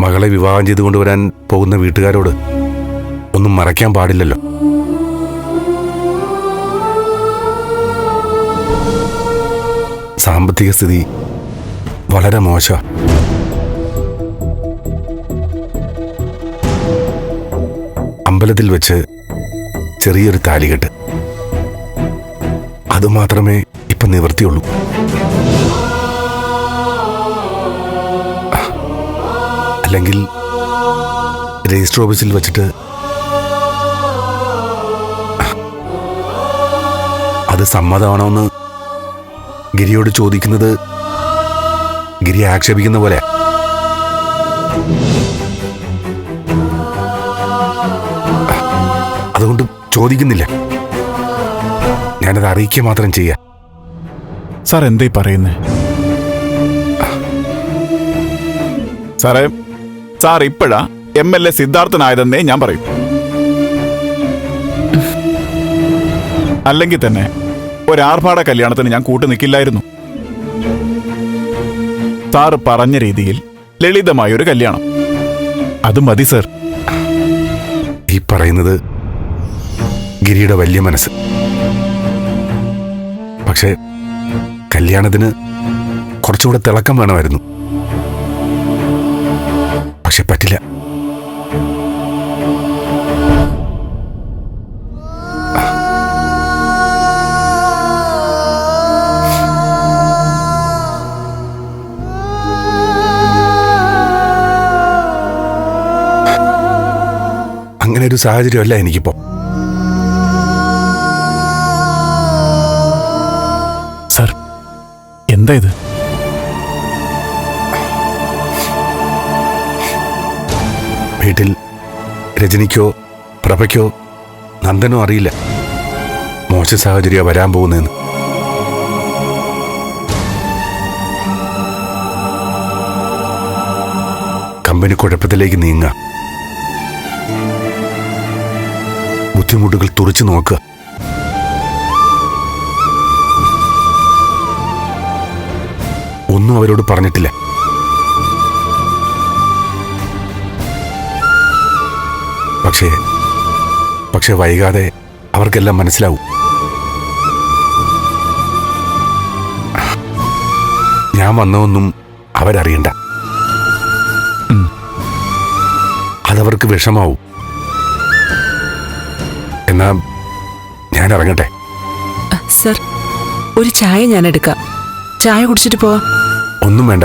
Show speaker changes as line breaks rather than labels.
മകളെ വിവാഹം ചെയ്തു കൊണ്ടുവരാൻ പോകുന്ന വീട്ടുകാരോട് ഒന്നും മറയ്ക്കാൻ പാടില്ലല്ലോ. സാമ്പത്തിക സ്ഥിതി വളരെ മോശ അമ്പലത്തിൽ വെച്ച് ചെറിയൊരു താലികെട്ട് അതുമാത്രമേ ഇപ്പം നിവൃത്തിയുള്ളൂ അല്ലെങ്കിൽ രജിസ്റ്റർ ഓഫീസിൽ വെച്ചിട്ട് അത് സമ്മതമാണോന്ന് ഗിരിയോട് ചോദിക്കുന്നത് ഗിരി ആക്ഷേപിക്കുന്ന പോലെ. അതുകൊണ്ട് ചോദിക്കുന്നില്ല. ഞാനത് അറിയിക്കുക മാത്രം ചെയ്യാം.
സാർ എന്തേ പറയുന്നേ? സാറേ സാർ ഇപ്പോഴാ എം എൽ എ സിദ്ധാർത്ഥനായതെന്നേ ഞാൻ പറയും. അല്ലെങ്കിൽ തന്നെ ഒരാർഭാട കല്യാണത്തിന് ഞാൻ കൂട്ടു നിൽക്കില്ലായിരുന്നു. സാറ് പറഞ്ഞ രീതിയിൽ ലളിതമായ ഒരു കല്യാണം. അത് മതി സർ.
ഈ പറയുന്നത് ഗിരിയുടെ വലിയ മനസ്സ്. പക്ഷേ കല്യാണത്തിന് കുറച്ചുകൂടെ തിളക്കം വേണമായിരുന്നു. പക്ഷെ പറ്റില്ല. അങ്ങനെ ഒരു സാഹചര്യമല്ല എനിക്കിപ്പോ.
സർ എന്താ ഇത്?
വീട്ടിൽ രജനിക്കോ പ്രഭയ്ക്കോ നന്ദനോ അറിയില്ല. മോശ സാഹചര്യം വരാൻ പോകുന്നതെന്ന്. കമ്പനി കുഴപ്പത്തിലേക്ക് നീങ്ങ ബുദ്ധിമുട്ടുകൾ തുറച്ചു നോക്കുക. ഒന്നും അവരോട് പറഞ്ഞിട്ടില്ല. പക്ഷേ പക്ഷെ വൈകാതെ അവർക്കെല്ലാം മനസ്സിലാവും. ഞാൻ വന്നതൊന്നും അവരറിയണ്ട. അതവർക്ക് വിഷമാവും. എന്നാ ഞാൻ ഇറങ്ങട്ടെ.
സർ ഒരു ചായ ഞാൻ എടുക്കാം ചായ കുടിച്ചിട്ട് പോവാം.
ഒന്നും വേണ്ട.